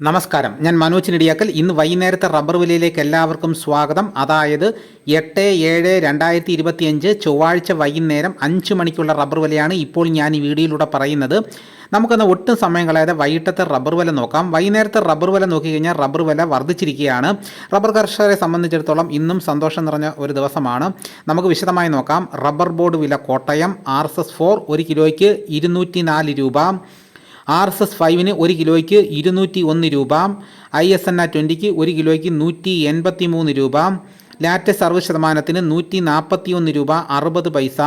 നമസ്കാരം. ഞാൻ മനോജ് നെടിയാക്കൽ. ഇന്ന് വൈകുന്നേരത്തെ റബ്ബർ വിലയിലേക്ക് എല്ലാവർക്കും സ്വാഗതം. അതായത് എട്ട് ഏഴ് രണ്ടായിരത്തി ഇരുപത്തിയഞ്ച് ചൊവ്വാഴ്ച വൈകുന്നേരം അഞ്ച് മണിക്കുള്ള റബ്ബർ വിലയാണ് ഇപ്പോൾ ഞാൻ ഈ വീഡിയോയിലൂടെ പറയുന്നത്. നമുക്കൊന്ന് ഒട്ടും സമയം കളയാതെ വൈകിട്ടത്തെ റബ്ബർ വില നോക്കാം. വൈകുന്നേരത്തെ റബ്ബർ വില നോക്കിക്കഴിഞ്ഞാൽ റബ്ബർ വില വർദ്ധിച്ചിരിക്കുകയാണ്. റബ്ബർ കർഷകരെ സംബന്ധിച്ചിടത്തോളം ഇന്നും സന്തോഷം നിറഞ്ഞ ഒരു ദിവസമാണ്. നമുക്ക് വിശദമായി നോക്കാം. റബ്ബർ ബോർഡ് വില Kottayam R S S four ഒരു കിലോയ്ക്ക് ഇരുന്നൂറ്റി നാല് രൂപ. ആർ എസ് എസ് ഫൈവിന് ഒരു കിലോയ്ക്ക് ഇരുന്നൂറ്റി ഒന്ന് രൂപ ഐ എസ് എൻ ആ ട്വന്റിക്ക് ഒരു കിലോയ്ക്ക് നൂറ്റി എൺപത്തി മൂന്ന് രൂപ ലാറ്റസ് സർവ ശതമാനത്തിന് നൂറ്റി നാൽപ്പത്തി ഒന്ന് രൂപ അറുപത് പൈസ.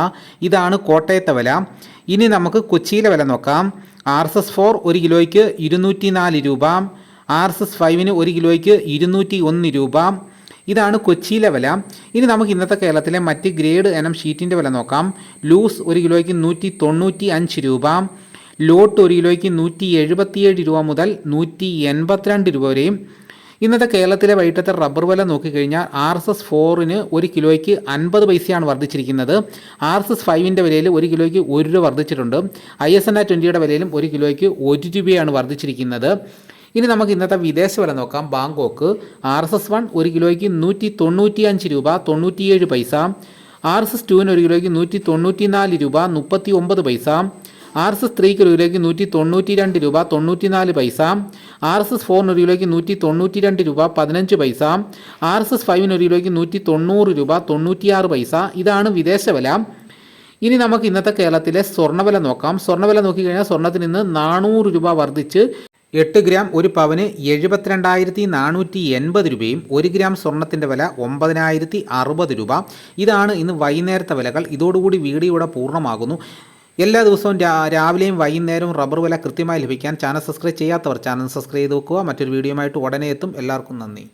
ഇതാണ് കോട്ടയത്തെ വില. ഇനി നമുക്ക് കൊച്ചിയിലെ വില നോക്കാം. ആർ എസ് എസ് ഫോർ ഒരു കിലോയ്ക്ക് ഇരുന്നൂറ്റി നാല് രൂപ ആർ എസ് എസ് ഫൈവിന് ഒരു കിലോയ്ക്ക് ഇരുന്നൂറ്റി ഒന്ന് രൂപ. ഇതാണ് കൊച്ചിയിലെ വില. ഇനി നമുക്ക് ഇന്നത്തെ കേരളത്തിലെ മറ്റ് ഗ്രേഡ് എനം ഷീറ്റിന്റെ വില നോക്കാം. ലൂസ് ഒരു കിലോയ്ക്ക് നൂറ്റി തൊണ്ണൂറ്റി അഞ്ച് രൂപ ലോട്ട് ഒരു കിലോയ്ക്ക് നൂറ്റി എഴുപത്തിയേഴ് രൂപ മുതൽ നൂറ്റി എൺപത്തിരണ്ട് രൂപ വരെയും. ഇന്നത്തെ കേരളത്തിലെ വൈകിട്ടത്തെ റബ്ബർ വില നോക്കിക്കഴിഞ്ഞാൽ ആർ എസ് എസ് ഫോറിന് ഒരു കിലോയ്ക്ക് അൻപത് പൈസയാണ് വർദ്ധിച്ചിരിക്കുന്നത്. ആർ എസ് എസ് ഫൈവിന്റെ വിലയിൽ ഒരു കിലോയ്ക്ക് ഒരു രൂപ വർദ്ധിച്ചിട്ടുണ്ട്. ഐ എസ് എൻ ആ ട്വന്റിയുടെ വിലയിലും ഒരു കിലോയ്ക്ക് ഒരു രൂപയാണ് വർദ്ധിച്ചിരിക്കുന്നത്. ഇനി നമുക്ക് ഇന്നത്തെ വിദേശ വില നോക്കാം. Bangkok R S S one ഒരു കിലോയ്ക്ക് നൂറ്റി തൊണ്ണൂറ്റി അഞ്ച് രൂപ തൊണ്ണൂറ്റിയേഴ് പൈസ. ആർ എസ് എസ് ടുവിന് ഒരു കിലോയ്ക്ക് നൂറ്റി തൊണ്ണൂറ്റി നാല് രൂപ മുപ്പത്തി ഒമ്പത് പൈസ. ആർ എസ് എസ് ത്രീക്ക് ഒരു കിലോയ്ക്ക് നൂറ്റി തൊണ്ണൂറ്റി രണ്ട് രൂപ തൊണ്ണൂറ്റി നാല് പൈസ ആർ എസ് എസ് ഫോറിന് ഒരു കിലോയ്ക്ക് നൂറ്റി തൊണ്ണൂറ്റി രണ്ട് രൂപ പതിനഞ്ച് പൈസ ആർ എസ് എസ് ഫൈവിന് ഒരു കിലോയ്ക്ക് നൂറ്റി തൊണ്ണൂറ് രൂപ തൊണ്ണൂറ്റിയാറ് പൈസ. ഇതാണ് വിദേശ വില. ഇനി നമുക്ക് ഇന്നത്തെ കേരളത്തിലെ സ്വർണവില നോക്കാം. സ്വർണവില നോക്കിക്കഴിഞ്ഞാൽ സ്വർണത്തിന് ഇന്ന് നാനൂറ് രൂപ വർദ്ധിച്ച് എട്ട് ഗ്രാം ഒരു പവന് എഴുപത്തിരണ്ടായിരത്തി നാനൂറ്റി എൺപത് രൂപയും ഒരു ഗ്രാം സ്വർണത്തിന്റെ വില ഒമ്പതിനായിരത്തി അറുപത് രൂപ. ഇതാണ് ഇന്ന് വൈകുന്നേരത്തെ വിലകൾ. ഇതോടുകൂടി വീഡിയോയുടെ പൂർണമാകുന്നു. എല്ലാ ദിവസവും രാവിലെയും വൈകുന്നേരവും റബ്ബർ വില കൃത്യമായി ലഭിക്കാൻ ചാനൽ സബ്സ്ക്രൈബ് ചെയ്യാത്തവർ ചാനൽ സബ്സ്ക്രൈബ് ചെയ്ത് വെക്കുക. മറ്റൊരു വീഡിയോയുമായിട്ട് ഉടനെ എത്തും. എല്ലാവർക്കും നന്ദി.